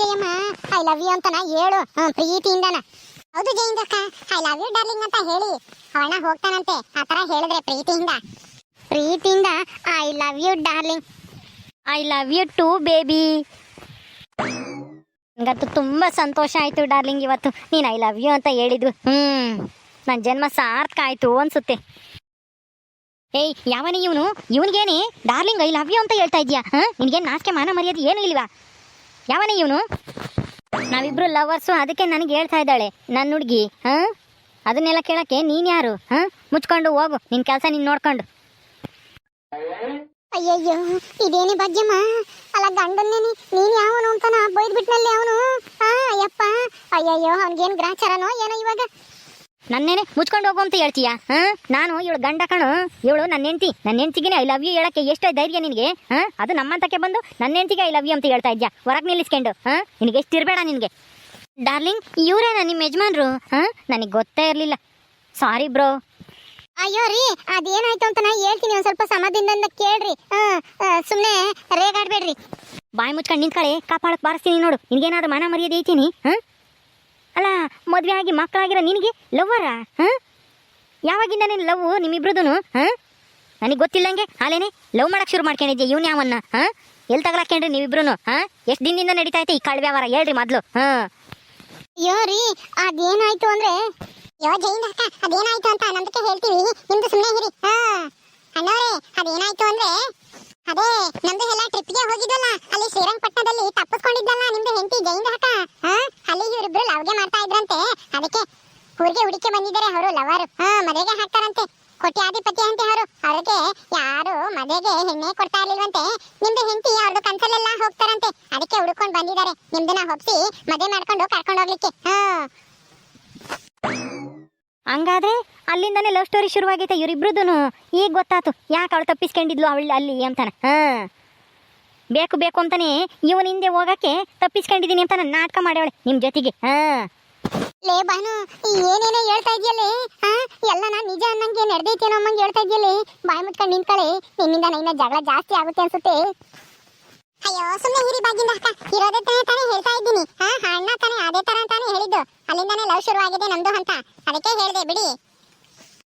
Jayamma I love you ಅಂತನ ಹೇಳು. ಪ್ರೀತಿಯಿಂದ ಪ್ರೀತಿಯಿಂದನ. ಹೌದು ಜಯಿಂದ ಐ ಲವ್ ಯು ಡಾರ್ಲಿಂಗ್ ಅಂತ ಹೇಳಿ. ಅವಣ್ಣ ಹೋಗ್ತಾನಂತೆ, ಆ ತರ ಹೇಳಿದ್ರೆ ಪ್ರೀತಿಯಿಂದ. ಪ್ರೀತಿಯಿಂದ I love you darling I love you too baby ನನಗಂತೂ ತುಂಬ ಸಂತೋಷ ಆಯಿತು ಡಾರ್ಲಿಂಗ್ ಇವತ್ತು. ನೀನು ಐ ಲವ್ ಯು ಅಂತ ಹೇಳಿದ್ವಿ. ಹ್ಞೂ ನನ್ನ ಜನ್ಮ ಸಾರ್ಥಕ ಆಯ್ತು ಅನ್ಸುತ್ತೆ. ಏಯ್, ಯಾವನೇ ಇವನು? ಇವನಿಗೇನೆ ಡಾರ್ಲಿಂಗ್ ಐ ಲವ್ ಯು ಅಂತ ಹೇಳ್ತಾ ಇದೀಯಾ? ಹಾಂ? ನಿನಗೇನು ನಾಚಿಕೆ, ಮಾನ ಮರ್ಯಾದೆ ಏನೂ ಇಲ್ವಾ? ಯಾವನೇ ಇವನು? ನಾವಿಬ್ರು ಲವರ್ಸು, ಅದಕ್ಕೆ ನನಗೆ ಹೇಳ್ತಾ ಇದ್ದಾಳೆ ನನ್ನ ಹುಡುಗಿ, ಹಾಂ? ಅದನ್ನೆಲ್ಲ ಕೇಳಕ್ಕೆ ನೀನು ಯಾರು, ಹಾಂ? ಮುಚ್ಕೊಂಡು ಹೋಗು ನಿನ್ನ ಕೆಲಸ ನೀನು ನೋಡ್ಕೊಂಡು. ಅಯ್ಯಯ್ಯೋ, ಇದೇನೇ ಭಾಗ್ಯಮ್ಮ? ಅಲ್ಲ, ಗಂಡನ್ನೇ ನೀನು ಯಾವನು ಅಂತಾನ? ಬೈದ್ಬಿಟ್ನಲ್ಲಿ ಅವನು ಆ ಅಯ್ಯಪ್ಪ, ಅಯ್ಯಯ್ಯೋ, ಅವ್ನಿಗೇನು ಗ್ರಾಚಾರನೋ ಏನೋ ಇವಾಗ? ನನ್ನೇನೆ ಮುಚ್ಕೊಂಡು ಹೋಗು ಅಂತ ಹೇಳ್ತೀಯ? ಹಾ? ನಾನು ಇವಳು ಗಂಡ ಕಣು. ಇವಳು ನನ್ನ ಹೆಂಡತಿ. ನನ್ನ ಹೆಂಡತಿಗೆ ಐ ಲವ್ ಯು ಹೇಳಕ್ಕೆ ಎಷ್ಟು ಧೈರ್ಯ ನಿನಗೆ. ಹಾ? ಅದು ನಮ್ಮಂತಕ್ಕೆ ಬಂದು ನನ್ನ ಹೆಂಡತಿಗೆ ಐ ಲವ್ ಯು ಅಂತ ಹೇಳ್ತಾ ಇದ್ಯಾ? ಹೊರಗೆ ನಿಲ್ಲಿಸ್ಕೊಂಡು. ಹಾ? ನಿನಗೆ ಎಷ್ಟು ಇರಬೇಡ ನಿನಗೆ. ಡಾರ್ಲಿಂಗ್ ಇವರೇನಾ ನಿಮ್ಮ ಯಜಮಾನ್ರು? ಹಾ? ನನಗೆ ಗೊತ್ತೇ ಇರಲಿಲ್ಲ. ಸಾರಿ ಬ್ರೋ ಅಯ್ಯೋ ರೀ ಅದೇನಾಯ್ತು ಅಂತ ನಾ ಹೇಳ್ತೀನಿ ಒಂದು ಸ್ವಲ್ಪ ಸಮಾಧಾನದಿಂದ ಕೇಳ್ರಿ. ಸುಮ್ಮನೆ ರೇಗಾಡ್ಬೇಡ್ರಿ. ಬಾಯಿ ಮುಚ್ಕೊಂಡು ನಿಂತ್ಕೊಳ್ಳಿ ಕಾಪಾಡಕ್ಕೆ ಬಾರಿಸ್ತೀನಿ ನೋಡು. ನಿನಗೇನಾದ್ರೂ ಮನ ಮರ್ಯಾದೆ ಐತೀನಿ? ಹಾ? ಅಲ್ಲ, ಮದುವೆ ಆಗಿ ಮಕ್ಕಳಾಗಿರೋ ನಿನಗೆ ಲವ್ವರ ಹಾಂ? ಯಾವಾಗಿಂದ ನೀನು ಲವ್ ನಿಮ್ಮಿಬ್ರದೂ ಹಾಂ? ನನಗೆ ಗೊತ್ತಿಲ್ಲಂಗೆ ಹಾಲೇನೆ ಲವ್ ಮಾಡಕ್ಕೆ ಶುರು ಮಾಡ್ಕೊಂಡಿದ್ದೆ ಇವನು ಯಾವನ್ನ? ಹಾಂ? ಎಲ್ಲಿ ತಗಲಾಕ್ಯಂಡ್ರಿ ನೀವಿಬ್ರು ಹಾಂ? ಎಷ್ಟು ದಿನದಿಂದ ನಡೀತಾ ಐತೆ ಈ ಕಾಳು ವ್ಯವಹಾರ? ಹೇಳ್ರಿ ಮೊದಲು. ಹಾಂ? ಅಯ್ಯೋ ರೀ, ಅದೇನಾಯ್ತು ಅಂದ್ರೆ? ಯೋ ಜೈನ್ ಅಕ್ಕ, ಅದೇನಾಯ್ತು ಅಂತ ನಂಬಿಕೆ ಹೇಳ್ತೀವಿ. ನಿಮ್ದು ಸುಮ್ಮನೆ ಇರಿ. ಹಾ? ಅಣ್ಣವ್ರೆ ಅದೇನಾಯ್ತು ಅಂದ್ರೆ? ಅದೇ, ನಮ್ದು ಎಲ್ಲ ಟ್ರಿಪ್ಗೆ ಹೋಗಿದ್ವಲ್ಲ. ಅಲ್ಲಿ ಶ್ರೀರಂಗಪಟ್ಟಣದಲ್ಲಿ ತಪ್ಪಿಸ್ಕೊಂಡಿದ್ದಲ್ಲ ನಿಮ್ದು ಹೆಂಡತಿ ಜೈನ್ ಅಕ್ಕ ಹಾ ಅಲ್ಲಿ ಇವರಿಬ್ರು ಲವ್ಗೆ ಮಾಡ್ತಾ ಇದ್ರಂತೆ ಅದಕ್ಕೆ ಊರಿಗೆ ಹುಡುಕಿ ಬಂದಿದ್ದಾರೆ ಅವರು, ಲವರ್. ಹಾ, ಮದುವೆಗೆ ಹಾಕ್ತಾರಂತೆ. ಕೋಟ್ಯಾಧಿಪತಿ ಅಂತೆ ಅವರು. ಅವ್ರಿಗೆ ಯಾರು ಮದುವೆಗೆ ಹೆಣ್ಣೆ ಕೊಡ್ತಾ ಇರ್ಲಿಲ್ವಂತೆ. ನಿಮ್ದು ಹೆಂಡತಿ ಅವ್ರದ್ದು ಕನ್ಸಲ್ಲೆಲ್ಲ ಹೋಗ್ತಾರಂತೆ. ಅದಕ್ಕೆ ಹುಡ್ಕೊಂಡು ಬಂದಿದ್ದಾರೆ. ನಿಮ್ದನ್ನ ಹೊಪ್ಸಿ ಮದುವೆ ಮಾಡ್ಕೊಂಡು ಕರ್ಕೊಂಡು ಹೋಗ್ಲಿಕ್ಕೆ. ಹಾ. ಹಂಗಾದ್ರೆ ಅಲ್ಲಿಂದನೇ ಲವ್ ಸ್ಟೋರಿ ಶುರುವಾಗೈತೆ ಇವರಿಬ್ರದ್ದು ಈಗ ಗೊತ್ತಾತು ಯಾಕೆ ಅವಳು ತಪ್ಪಿಸ್ಕೊಂಡಿದ್ಲು ಅವಳು ಅಲ್ಲಿ ಅಂತಾನೆ. ಹಾ. ಬೇಕು ಬೇಕು ಅಂತಾನೆ ಇವನ ಹಿಂದೆ ಹೋಗಕ್ಕೆ ತಪ್ಪಿಸ್ಕೊಂಡಿದ್ದೀನಿ ಅಂತ ನಾನು ನಾಟಕ ಮಾಡ್ಯವಳೆ ನಿಮ್ಮ ಜೊತೆಗೆ. ಹಾ. ಲೇ ಬಾನು ಏನೇನೋ ಹೇಳ್ತಾ ಇದೆಯಲ್ಲೇ? ಹಾ ಎಲ್ಲ ನಾನು ನಿಜ ಅನ್ನಂಗೆ ನಡೆದೈತೇನೋ ಅಮ್ಮಂಗೆ ಹೇಳ್ತಾ ಇದೆಯಲ್ಲೇ? ಬಾಯಿ ಮುಟ್ಕೊಂಡು ನಿಂತ್ಕೊಳ್ಳಿ ನಿನ್ನಿಂದ ನೈನ ಜಗಳ ಜಾಸ್ತಿ ಆಗುತ್ತೆ ಅನ್ಸುತ್ತೆ. ಅಯ್ಯೋ ಸುಮ್ಮನೆ ಹಿರಿ ಬಾಗಿಂದ ಅಕ್ಕ. ಇರೋದೇ ತಾನೇ ತಾನೇ ಹೇಳ್ತಾ ಇದ್ದೀನಿ. ಹಾ ಅಣ್ಣ ತಾನೇ, ಅದೇ ತರ ಅಂತಾನೆ ಹೇಳಿದ್ದು. ಅಲ್ಲಿಂದಾನೇ ಲವ್ ಶುರು ಆಗಿದೆ ನಮ್ದು ಅಂತ. ಅದಕ್ಕೆ ಹೇಳ್ದೆ, ಬಿಡಿ.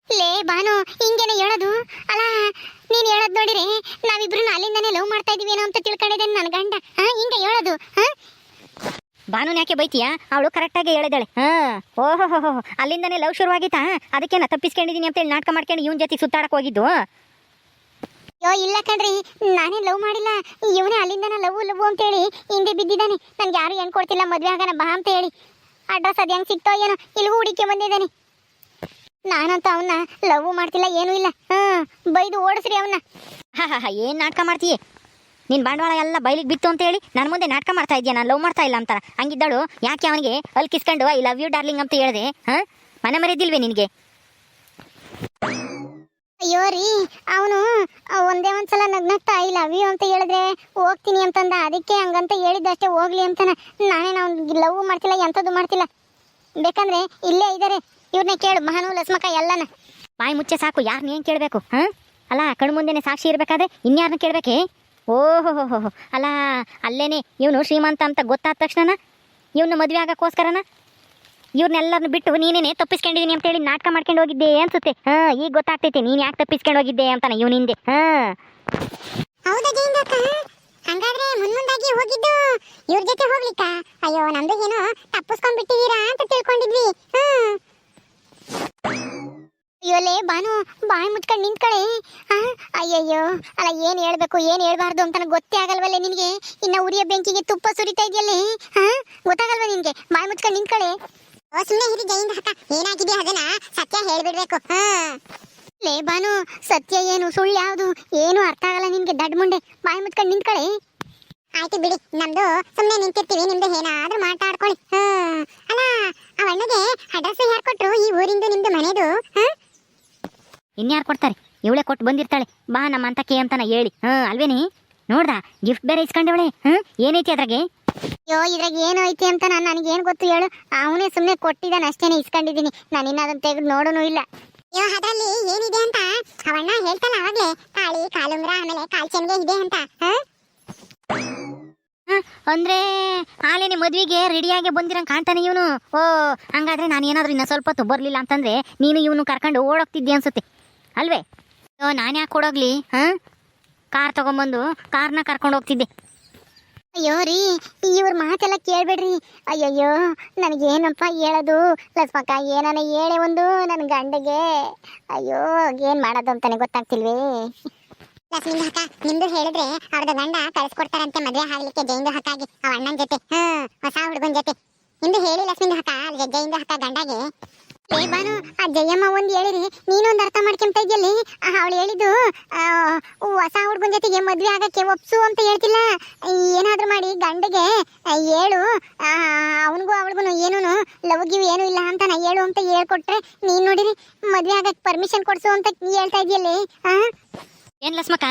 ಲೇ ಬಾನು, ಹಿಂಗೇನೆ ಹೇಳೋದು? ಅಲ್ಲ ನೀನ್ ಹೇಳೋದ್ ನೋಡಿರಿ ನಾವಿಬ್ರು ಅಲ್ಲಿಂದಾನೇ ಲವ್ ಮಾಡ್ತಾ ಇದೀವಿ ಏನೋ ಅಂತ ತಿಳ್ಕೊಂಡಿದ್ದೇನೆ ನನ್ನ ಗಂಡ. ಹಾ ಹಿಂಗೆ ಹೇಳೋದು ಹಾ ಬಾನುನ್ ಯಾಕೆ ಬೈತೀಯಾ? ಅವಳು ಕರೆಕ್ಟಾಗಿ ಹೇಳಿದಾಳೆ ಹಾ. ಓಹೋ ಹೋ ಅಲ್ಲಿಂದನೇ ಲವ್ ಶುರುವಾಗಿತ್ತಾ? ಅದಕ್ಕೆ ನಾ ತಪ್ಪಿಸ್ಕೊಂಡಿದ್ದೀನಿ ಅಂತೇಳಿ ನಾಟಕ ಮಾಡ್ಕೊಂಡು ಇವನ್ ಜೊತೆ ಸುತ್ತಾಡಕ್ ಹೋಗಿದ್ದು? ಅಯ್ಯೋ ಇಲ್ಲ ಕಣ್ರಿ. ನಾನೇ ಲವ್ ಮಾಡಿಲ್ಲ. ಇವನೇ ಅಲ್ಲಿಂದ ಲವ್ ಲವ್ ಅಂತೇಳಿ ಹಿಂದೆ ಬಿದ್ದಿದ್ದಾನೆ. ನನ್ಗೆ ಯಾರು ಹೆಣ್ ಕೊಡ್ತಿಲ್ಲ ಮದ್ವೆ ಆಗನ ಬಾ ಅಂತ ಹೇಳಿ. ಅಡ್ರೆಸ್ ಅದು ಹೆಂಗ್ ಸಿಕ್ತೋ ಏನೋ ಇಲ್ಲಿಗೂ ಹುಡುಕಿ ಬಂದಿದ್ದಾನೆ. ನಾನಂತ ಅವನ್ನ ಲವ್ ಮಾಡ್ತಿಲ್ಲ ಏನೂ ಇಲ್ಲ. ಹಾ ಬೈದು ಓಡಿಸ್ರಿ ಅವನ್ನ ಹಾ ಹಾ ಹಾ ಏನು ನಾಟಕ ಮಾಡ್ತೀಯ? ನಿನ್ ಬಂಡವಾಳ ಎಲ್ಲ ಬೈಲಿಗೆ ಬಿತ್ತು ಅಂತ ಹೇಳಿ ನನ್ನ ಮುಂದೆ ನಾಟಕ ಮಾಡ್ತಾ ಇದೆಯಾ? ನಾನು ಲವ್ ಮಾಡ್ತಾ ಇಲ್ಲ ಅಂತಾರ ಹಂಗಿದ್ದಳು ಯಾಕೆ ಅವನಿಗೆ ಅಲ್ಲಿ ಕಿಸ್ಕೊಂಡು ಐ ಲವ್ ಯು ಡಾರ್ಲಿಂಗ್ ಅಂತ ಹೇಳಿದೆ? ಹಾ? ಮನೆ ಮರೆದಿಲ್ವೇ ನಿನಗೆ? ಅಯ್ಯೋ ರೀ ಅವನು ಒಂದೇ ಒಂದ್ಸಲ ನಗ್ನಗ್ತಾ ಐ ಲವ್ ಯು ಅಂತ ಹೇಳಿದ್ರೆ ಹೋಗ್ತೀನಿ ಅಂತಂದ. ಅದಕ್ಕೆ ಹಂಗಂತ ಹೇಳಿದ್ದಷ್ಟೇ ಹೋಗ್ಲಿ ಅಂತಾನ. ನಾನೇನು ಅವ್ನಿಗೆ ಲವ್ ಮಾಡ್ತಿಲ್ಲ ಎಂಥದ್ದು ಮಾಡ್ತಿಲ್ಲ. ಬೇಕಂದ್ರೆ ಇಲ್ಲೇ ಇದ್ದಾರೆ ಇವ್ರನ್ನ ಕೇಳು ಮಹಾನು ಲಸ್ಮಕ ಎಲ್ಲನ. ಬಾಯಿ ಮುಚ್ಚೆ ಸಾಕು ಯಾರನ್ನ ಏನು ಕೇಳಬೇಕು? ಹಾಂ? ಅಲ್ಲ ಕಣ್ಣು ಮುಂದೆನೆ ಸಾಕ್ಷಿ ಇರಬೇಕಾದ್ರೆ ಇನ್ಯಾರನ್ನ ಕೇಳಬೇಕೆ? ಓಹೋ ಅಲ್ಲ, ಅಲ್ಲೇನೆ, ಇವನು ಶ್ರೀಮಂತ ಅಂತ ಗೊತ್ತಾದ ತಕ್ಷಣ ಇವನು ಮದುವೆ ಆಗಕ್ಕೋಸ್ಕರನ? ಇವ್ರನ್ನೆಲ್ಲರನ್ನು ಬಿಟ್ಟು ನೀನೇನೆ ತಪ್ಪಿಸ್ಕೊಂಡಿದ್ದೀನಿ ಅಂತೇಳಿ ನಾಟಕ ಮಾಡ್ಕೊಂಡು ಹೋಗಿದ್ದೆ ಅನ್ಸುತ್ತೆ. ಹಾ, ಈಗ ಗೊತ್ತಾಗ್ತೈತೆ, ನೀನು ಯಾಕೆ ತಪ್ಪಿಸ್ಕೊಂಡು ಹೋಗಿದ್ದೆ ಅಂತಾನೆ ಇವನ ಹಿಂದೆ. ಹಾಂ. ಹಂಗಾದ್ರೆ ಮುನ್ಮುಂದಾಗಿ ಹೋಗಿದ್ದು ಇವ್ರ ಜೊತೆ ಹೋಗ್ಲಿಕ್ಕ? ಅಯ್ಯೋ ನಮ್ದು ಏನೋ ತಪ್ಪಿಸ್ಕೊಂಡ್ ಬಿಟ್ಟಿದೀರಾ ಅಂತ ತಿಳ್ಕೊಂಡಿದ್ವಿ. ಹ್ಮ್. ಅಯ್ಯೋಲೇ ಬಾನು ಬಾಯಿ ಮುಚ್ಕೊಂಡು ನಿಂತ್ಕಳೆ ಅಯ್ಯಯ್ಯೋ ಅಲ್ಲ ಏನ್ ಹೇಳ್ಬೇಕು ಏನ್ ಹೇಳ್ಬಾರ್ದು ಅಂತ ಗೊತ್ತೇ ಆಗಲ್ವಲ್ಲ ನಿನ್ಗೆ? ಇನ್ನ ಉರಿಯ ಬೆಂಕಿಗೆ ತುಪ್ಪ ಸುರಿತಾ ಇದೆಯಲ್ಲೇ? ಗೊತ್ತಾಗಲ್ವ ಗೊತ್ತಾಗಲ್ವಾ ನಿನ್ಗೆ? ಬಾಯಿ ಮುಚ್ಕೊಂಡು ನಿಂತ್ಕಳೆ ಸುಮ್ಮನೆ ಹಿರಿ ಜೈಂದ ಅಕ್ಕ ಏನಾಗಿದೆ ಅದನ್ನ? ಸತ್ಯ ಹೇಳ್ಬಿಡ್ಬೇಕು ಹಾ. ಲೇ ಬಾನು ಸತ್ಯ ಏನು ಸುಳ್ಳು ಯಾವುದು? ಏನು ಅರ್ಥ ಆಗಲ್ಲ ನಿನ್ಗೆ ದಡ್ ಮುಂಡೆ. ಬಾಯಿ ಮುಚ್ಕೊಂಡು ನಿಂತ್ಕಳೆ ಆಯ್ತು ಬಿಡಿ ನಮ್ದು ಸುಮ್ಮನೆ ನಿಂತಿರ್ತೀವಿ ನಿಮ್ದು ಏನಾದ್ರೂ ಮಾತಾಡ್ಕೊಳ್ಳಿ ಹಾ. ಅಲ್ಲ ಆ ಅಣ್ಣಗೆ ಅಡ್ರೆಸ್ ಯಾರು ಕೊಟ್ರು ಈ ಊರಿಂದು ನಿಮ್ದು ಮನೆದು ಹಾ ಇನ್ಯಾರು ಕೊಡ್ತಾರೆ? ಇವಳೆ ಕೊಟ್ಟು ಬಂದಿರ್ತಾಳೆ. ಬಾ ನಮ್ಮ ಕೇ ಅಂತಾನ ಹೇಳಿ. ಹಾಂ ಅಲ್ವೇನಿ? ನೋಡ್ದ? ಗಿಫ್ಟ್ ಬೇರೆ ಇಸ್ಕೊಂಡವಳೆ. ಹ್ಞೂ ಏನೈತಿ ಅದ್ರಾಗೆ? ಅಯ್ಯೋ ಇದ್ರಾಗ ಏನು ಐತಿ ಅಂತ ನಾನು ನನಗೇನು ಗೊತ್ತು ಹೇಳು. ಅವನೇ ಸುಮ್ಮನೆ ಕೊಟ್ಟಿದ್ದಾನೆ ಅಷ್ಟೇನೆ ಇಸ್ಕೊಂಡಿದ್ದೀನಿ. ನಾನು ಇನ್ನ ಅದನ್ನ ತೆಗೆದು ನೋಡೋನು ಇಲ್ಲ. ಅಯ್ಯೋ ಅದರಲ್ಲಿ ಏನಿದೆ ಅಂತ? ಅವಣ್ಣ ಹೇಳ್ತಾನ ಅವಾಗಲೇ. ಕಾಳಿ ಕಾಲುಂಗ್ರ ಆಮೇಲೆ ಕಾಲ್ಚೆನ್ಗೆ ಇದೆ ಅಂತ. ಹಾ? ಅಂದ್ರೆ ಆಲೇನೆ ಮದ್ವೆಗೆ ರೆಡಿಯಾಗಿ ಬಂದಿರಂಗ್ ಕಾಣ್ತಾನೆ ಇವನು. ಓ ಹಂಗಾದ್ರೆ ನಾನು ಏನಾದ್ರೂ ಇನ್ನ ಸ್ವಲ್ಪ ಹೊತ್ತು ಬರ್ಲಿಲ್ಲ ಅಂತಂದ್ರೆ ನೀನು ಇವನು ಕರ್ಕೊಂಡು ಓಡೋಗ್ತಿದ್ದೆ ಅನ್ಸುತ್ತೆ. ಅಲ್ವೇ? ಓ ನಾನು ಯಾಕೆ ಕೊಡೋಗ್ಲಿ ಹಾ? ಕಾರ್ ತಗೊಂಬಂದು ಕಾರ್ನ ಕರ್ಕೊಂಡು ಹೋಗ್ತಿದ್ದೆ. ಅಯ್ಯೋ ರೀ ಇವ್ರ ಮಾತೆಲ್ಲ ಕೇಳ್ಬೇಡ್ರಿ. ಅಯ್ಯಯ್ಯೋ ನನಗೇನಪ್ಪ ಹೇಳೋದು? ಲಕ್ಷ್ಮಕ್ಕ ಏನಾನ ಹೇಳೆ ಒಂದು ನನ್ನ ಗಂಡಗೆ. ಅಯ್ಯೋ ಏನ್ ಮಾಡೋದು ಅಂತಾನೆ ಗೊತ್ತಾಗ್ತಿಲ್ವೇ? ಲಕ್ಷ್ಮೀ ಹಕ್ಕ ನಿಮ್ದು ಹೇಳಿದ್ರೆ ಅವ್ರದ್ದು ಗಂಡ ಕಳಿಸ್ಕೊಡ್ತಾರಂತೆ ಮದುವೆ ಆಗ್ಲಿಕ್ಕೆ ಜೈಂದು ಹಕ್ಕಾಗಿ ಅವ ಅಣ್ಣನ ಜೊತೆ. ಹಾಂ ಹೊಸ ಹುಡುಗನ ಜೊತೆ. ನಿಮ್ದು ಹೇಳಿ ಲಸ್ಮಿಂದು ಹಕ್ಕ ಅಲ್ಲಿಗೆ ಜೈಂದು ಹಕ್ಕ ಗಂಡಗೆ. ಏ ಬಾನು ಆ ಜಯಮ್ಮ ಒಂದ್ ಹೇಳಿರಿ ನೀನೊಂದ್ ಅರ್ಥ ಮಾಡ್ಕೊಂತ ಇದ್ಯಲ್ಲಿ ಅವಳು ಹೇಳಿದ್ದು ಹೊಸ ಹುಡುಗನ ಜೊತೆಗೆ ಮದ್ವೆ ಆಗಕ್ಕೆ ಒಪ್ಸು ಅಂತ ಹೇಳ್ತಿಲ್ಲ. ಏನಾದ್ರು ಮಾಡಿ ಗಂಡಗೆ ಹೇಳು. ಅವನಿಗೂ ಅವಳಿಗೂ ಏನೂನು ಲವ್ ಗಿವ್ ಏನು ಇಲ್ಲ ಅಂತ ನಾ ಹೇಳು ಅಂತ ಹೇಳ್ಕೊಟ್ರೆ ನೀನ್ ನೋಡಿರಿ ಮದ್ವೆ ಆಗಕ್ಕೆ ಪರ್ಮಿಷನ್ ಕೊಡ್ಸು ಅಂತ ಹೇಳ್ತಾ ಇದೆಯಲ್ಲಿ ಏನ್ ಲಸ್ಮಕ್ಕ?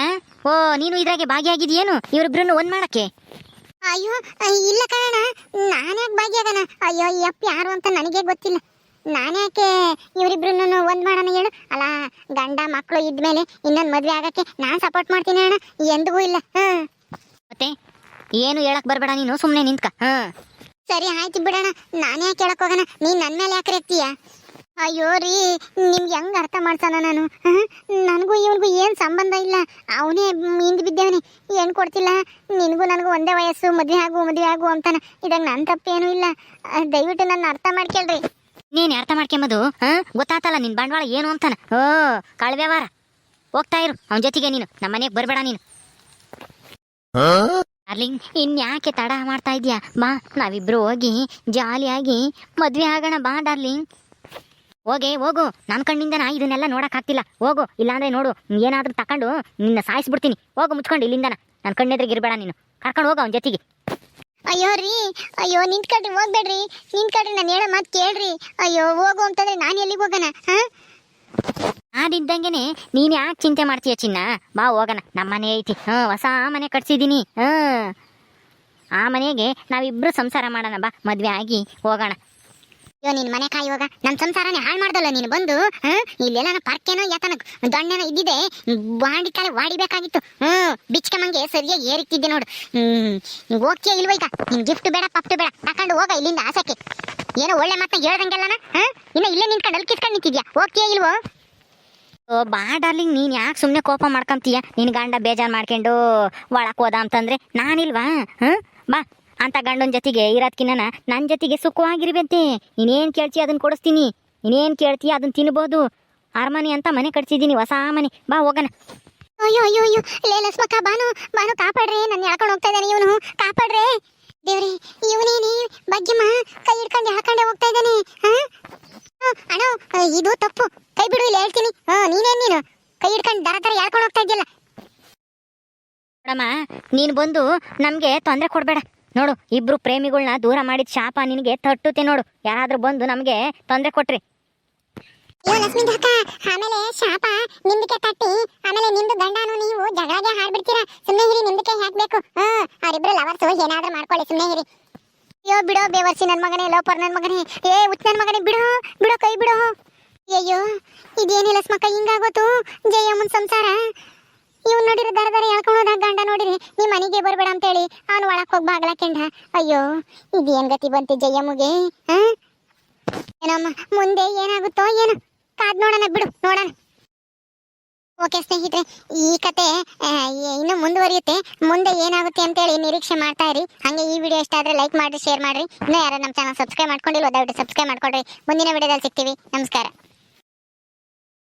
ಓ ನೀನು ಇದ್ರಾಗೆ ಭಾಗಿಯಾಗಿದ್ಯೇನು ಇವ್ರಿಬ್ರನ್ನು ಒಂದ್ ಮಾಡಕ್ಕೆ? ಅಯ್ಯೋ ಇಲ್ಲ ಕಾರಣ ನಾನ್ಯಾಕೆ ಭಾಗಿಯಾಗಣ ಅಯ್ಯೋ ಯಪ್ಪ ಯಾರು ಅಂತ ನನಗೆ ಗೊತ್ತಿಲ್ಲ. ನಾನ್ಯಾಕೆ ಇವರಿಬ್ರು ಒಂದ್ ಮಾಡೋಣ ಹೇಳು. ಅಲ್ಲ ಗಂಡ ಮಕ್ಕಳು ಇದ್ಮೇಲೆ ಇನ್ನೊಂದು ಮದ್ವೆ ಆಗಕ್ಕೆ ನಾನ್ ಸಪೋರ್ಟ್ ಮಾಡ್ತೀನಿ ಅಣ್ಣ. ಎಂದಿಗೂ ಇಲ್ಲ. ಹ್ಮ್ ಮತ್ತೆ ಏನು ಹೇಳಕ್ ಬರ್ಬೇಡ ನೀನು ಸುಮ್ನೆ ನಿಂತ್ಕ. ಹ್ಮ್ ಸರಿ ಆಯ್ತು ಬಿಡೋಣ ನಾನೇ ಯಾಕೆ ಹೇಳಕ್ ಹೋಗೋಣ. ನೀನ್ ನನ್ನ ಮೇಲೆ ಯಾಕೆ ಇರ್ತೀಯ ಅಯ್ಯೋ ರೀ ನಿಮ್ಗೆ ಹೆಂಗ್ ಅರ್ಥ ಮಾಡ್ಸೋಣ ನಾನು? ನನಗೂ ಇವನಿಗೂ ಏನು ಸಂಬಂಧ ಇಲ್ಲ. ಅವನೇ ಹಿಂದೆ ಬಿದ್ದೇವನೇ. ಏನು ಕೊಡ್ತಿಲ್ಲ? ನಿನಗೂ ನನಗೂ ಒಂದೇ ವಯಸ್ಸು ಮದುವೆ ಆಗು ಮದುವೆ ಆಗು ಅಂತಾನೆ. ಇದಾಗ ನನ್ನ ತಪ್ಪೇನೂ ಇಲ್ಲ. ದಯವಿಟ್ಟು ನನ್ನ ಅರ್ಥ ಮಾಡ್ಕೊಳ್ರಿ. ನೀನ್ ಅರ್ಥ ಮಾಡ್ಕೊಂಬದು ಹಾ? ಗೊತ್ತಾತಲ್ಲ ನಿನ್ ಬಂಡವಾಳ ಏನು ಅಂತಾನ? ಓ ಕಳ್ವ್ಯವಹಾರ ಹೋಗ್ತಾ ಇರು ಅವನ ಜೊತೆಗೆ ನೀನು. ನಮ್ಮ ಮನೆಗೆ ಬರ್ಬೇಡ ನೀನು. ಡಾರ್ಲಿಂಗ್ ಇನ್ಯಾಕೆ ತಡ ಮಾಡ್ತಾ ಇದೀಯಾ? ಬಾ ನಾವಿಬ್ರು ಹೋಗಿ ಜಾಲಿಯಾಗಿ ಮದ್ವೆ ಆಗೋಣ ಬಾ ಡಾರ್ಲಿಂಗ್ ಹೋಗೆ ಹೋಗು. ನನ್ನ ಕಣ್ಣಿಂದ ನಾ ಇದನ್ನೆಲ್ಲ ನೋಡಕ್ ಆಗ್ತಿಲ್ಲ. ಹೋಗು ಇಲ್ಲಾಂದ್ರೆ ನೋಡು. ಏನಾದ್ರು ತಕೊಂಡು ನಿನ್ನ ಸಾಯಿಸ್ಬಿಡ್ತೀನಿ. ಹೋಗು ಮುಚ್ಕೊಂಡು ಇಲ್ಲಿಂದನ. ನನ್ನ ಕಣ್ಣೆದ್ರಿಗೆ ಇರಬೇಡ ನೀನು. ಕರ್ಕೊಂಡು ಹೋಗು ಅವನ ಜೊತೆಗೆ. ಅಯ್ಯೋ ರೀ, ಅಯ್ಯೋ ನಿಂತ್ಕಡ್ರಿ ಹೋಗ್ಬೇಡ್ರಿ. ನಿಂತ್ಕಡ್ರಿ ನಾನು ಹೇಳೋ ಮಾತು ಕೇಳ್ರಿ. ಅಯ್ಯೋ, ಹೋಗು ಅಂತಂದ್ರೆ ನಾನು ಎಲ್ಲಿಗೆ ಹೋಗೋಣ, ಹಾ? ನಾನಿದ್ದಂಗೆನೆ ನೀನು ಯಾಕೆ ಚಿಂತೆ ಮಾಡ್ತೀಯ ಚಿನ್ನ? ಬಾ, ಹೋಗೋಣ. ನಮ್ಮ ಮನೆ ಐತಿ. ಹ್ಞೂ ಹೊಸ ಮನೆ ಕಟ್ಸಿದ್ದೀನಿ ಹ್ಞೂ ಆ ಮನೆಗೆ ನಾವಿಬ್ಬರು ಸಂಸಾರ ಮಾಡೋಣ ಬಾ. ಮದುವೆ ಆಗಿ ಹೋಗೋಣ. ಅಯ್ಯೋ, ನಿನ್ ಮನೆ ಕಾಯುವಾಗ ನನ್ ಸಂಸಾರನೇ ಹಾಳು ಮಾಡ್ದಲ್ಲ ನೀನು ಬಂದು? ಇಲ್ಲೆಲ್ಲ ಪರ್ಕೆನೋ ಯಾತನ ದೊಣ್ಣೆನ ಇದ್ದಿದೆ. ಬಾಂಡಿ ಕಾಲ ವಾಡಿಬೇಕಾಗಿತ್ತು. ಹ್ಮ್ ಬಿಚ್ಕಮಂಗೆ ಸರಿಯಾಗಿ ಏರಿಕ್ತಿದ್ದೆ ನೋಡು. ಹ್ಮ್ ಓಕೆ ಇಲ್ವ ಈಗ? ನಿನ್ ಗಿಫ್ಟ್ ಬೇಡ ಪಫ್ಟ್ ಬೇಡ, ತಕೊಂಡು ಹೋಗ ಇಲ್ಲಿಂದ ಆಸಕ್ಕೆ ಏನೋ ಒಳ್ಳೆ ಮಾತನ್ನ ಹೇಳ್ದಂಗೆಲ್ಲನ, ಹ? ಇನ್ನ ಇಲ್ಲೇ ನಿನ್ಕೊಂಡು ಅಲ್ಲಿ ಕಿಸ್ಕೊಂಡು ನಿಂತಿದ್ಯಾ? ಓಕೆ ಇಲ್ವೋ? ಓ, ಬಾ ಡಾರ್ಲಿಂಗ್, ನೀನ್ ಯಾಕೆ ಸುಮ್ಮನೆ ಕೋಪ ಮಾಡ್ಕೊಂತೀಯ? ನಿನ್ ಗಂಡ ಬೇಜಾರ್ ಮಾಡ್ಕೊಂಡು ಒಳಕ್ ಹೋದ ಅಂತಂದ್ರೆ ನಾನಿಲ್ವಾ? ಹ್ಞೂ ಬಾ. ಅಂತ ಗಂಡನ ಜೊತೆಗೆ ಇರೋದ್ಕಿನ್ನ ನನ್ನ ಜೊತೆಗೆ ಸುಖವಾಗಿರ್ಬೇಕೆ ನೀನೇನ್ ಕೇಳ್ತಿ ಅದನ್ನು ಕೊಡಿಸ್ತೀನಿ. ನೀನೇನ್ ಕೇಳ್ತೀಯ ಅದನ್ನು ತಿನ್ಬೋದು. ಅರಮನೆ ಅಂತ ಮನೆ ಕಟ್ಸಿದ್ದೀನಿ ಹೊಸ ಮನೆ. ಬಾ ಹೋಗೋಣ. ಅಯ್ಯೋ ಅಯ್ಯೋ ಅಯ್ಯೋ. ಲೇ ಲಸ್ಮಕ್ಕ ಬಾನು ಬಾನು ಕಾಪಾಡ್ರಿ. ನನ್ನ ಹೇಳ್ಕೊಂಡು ಹೋಗ್ತಾ ಇದ್ದಾನೆ ಇವನು. ಕಾಪಾಡ್ರಿ. ದೇವ್ರಿ ಇವನೇನಿ ಬಗ್ಗಿಮ್ಮ ಕೈ ಹಿಡ್ಕೊಂಡು ಹಾಕೊಂಡೆ ಹೋಗ್ತಾ ಇದ್ದಾನೆ. ಅಣ್ಣ ಇದು ತಪ್ಪು. ಕೈ ಬಿಡು ಇಲ್ಲಿ ಹೇಳ್ತೀನಿ. ಹಾ ನೀನೇನು ನೀನು? ಕೈ ಹಿಡ್ಕೊಂಡು ದರ ದರ ಎಳ್ಕೊಂಡು ಹೋಗ್ತಾ ಇದ್ದಿಲ್ಲ ನೋಡಮ್ಮ ನೀನು ಬಂದು ನಮಗೆ ತೊಂದರೆ ಕೊಡಬೇಡ. ನೋಡು, ಇಬ್ರು ಪ್ರೇಮಿಗಳನ್ನ ದೂರ ಮಾಡಿದ ಶಾಪ ನಿನಗೆ ತಟ್ಟುತ್ತೆ ನೋಡು. ಯಾರಾದ್ರೂ ಬಂದು ನಮಗೆ ತೊಂದರೆ ಕೊಟ್ರಿ. ಲಕ್ಷ್ಮೀ ಅಕ್ಕ, ಆಮೇಲೆ ಶಾಪ ನಿಮ್ದಕ್ಕೆ ತಟ್ಟಿ, ಆಮೇಲೆ ನಿಂದು ಗಂಡನು ನೀವು ಜಗಳಗೆ ಹಾಡ್ಬಿಡ್ತೀರಾ? ಸುಮ್ಮನೆ ಹಿರಿ ನಿಂದಕ್ಕೆ ಹಾಕ್ಬೇಕು ಹ ಅವರಿಬ್ರು ಲವರ್ಸ್ ಏನಾದ್ರೂ ಮಾಡ್ಕೊಳ್ಳಿ ಸುಮ್ಮನೆ ಹಿರಿ ಅಯ್ಯೋ ಬಿಡೋ ಬೇವರ್ಸಿ ನನ್ ಮಗನೇ, ಲೋಪರ್ ನನ್ ಮಗನೇ. ಏ, ಉತ್ ನನ್ ಮಗನೇ, ಬಿಡೋ ಬಿಡೋ ಕೈ, ಬಿಡೋ. ಅಯ್ಯೋ ಇದೇನಿಲ್ಲ ಸ್ಮಕ್ಕ, ಹಿಂಗಾಗೋತು? ಜಯಮ್ಮನ್ ಸಂಸಾರ? ಇವ್ ನೋಡಿರಿ ದರ ದರ ಗಂಡ ನೋಡಿರಿ ನಿಮ್ ಮನೆಗೆ ಅಂತ ಅಂತೇಳಿ. ಅವನು ಒಳಕ್ ಹೋಗಿ ಬಾಗ್ಲಾಕೆಂಡ ಅಯ್ಯೋ, ಇದೇನ್ ಗತಿ ಬಂತು ಜಯಮ್ಮಗೆ ಹ ಏನಮ್ಮ, ಮುಂದೆ ಏನಾಗುತ್ತೋ ಏನೋ? ಕಾದ್ ನೋಡೋಣ ಬಿಡು, ನೋಡೋಣ. ಓಕೆ ಸ್ನೇಹಿತರೆ, ಈ ಕತೆ ಇನ್ನೂ ಇನ್ನು ಮುಂದುವರಿಯುತ್ತೆ. ಮುಂದೆ ಏನಾಗುತ್ತೆ ಅಂತೇಳಿ ನಿರೀಕ್ಷೆ ಮಾಡ್ತಾ ಇರಿ. ಹಾಗೆ ಈ ವಿಡಿಯೋ ಇಷ್ಟ ಆದ್ರೆ ಲೈಕ್ ಮಾಡಿ ಶೇರ್ ಮಾಡಿರಿ. ಇನ್ನೂ ಯಾರು ನಮ್ಮ ಚಾನಲ್ ಸಬ್ಸ್ಕ್ರೈಬ್ ಮಾಡ್ಕೊಂಡಿಲ್ಲ ದಯವಿಟ್ಟು ಸಬ್ಸ್ಕ್ರೈಬ್ ಮಾಡ್ಕೊಳ್ರಿ. ಮುಂದಿನ ವಿಡಿಯೋದಲ್ಲಿ ಸಿಗ್ತೀವಿ. ನಮಸ್ಕಾರ.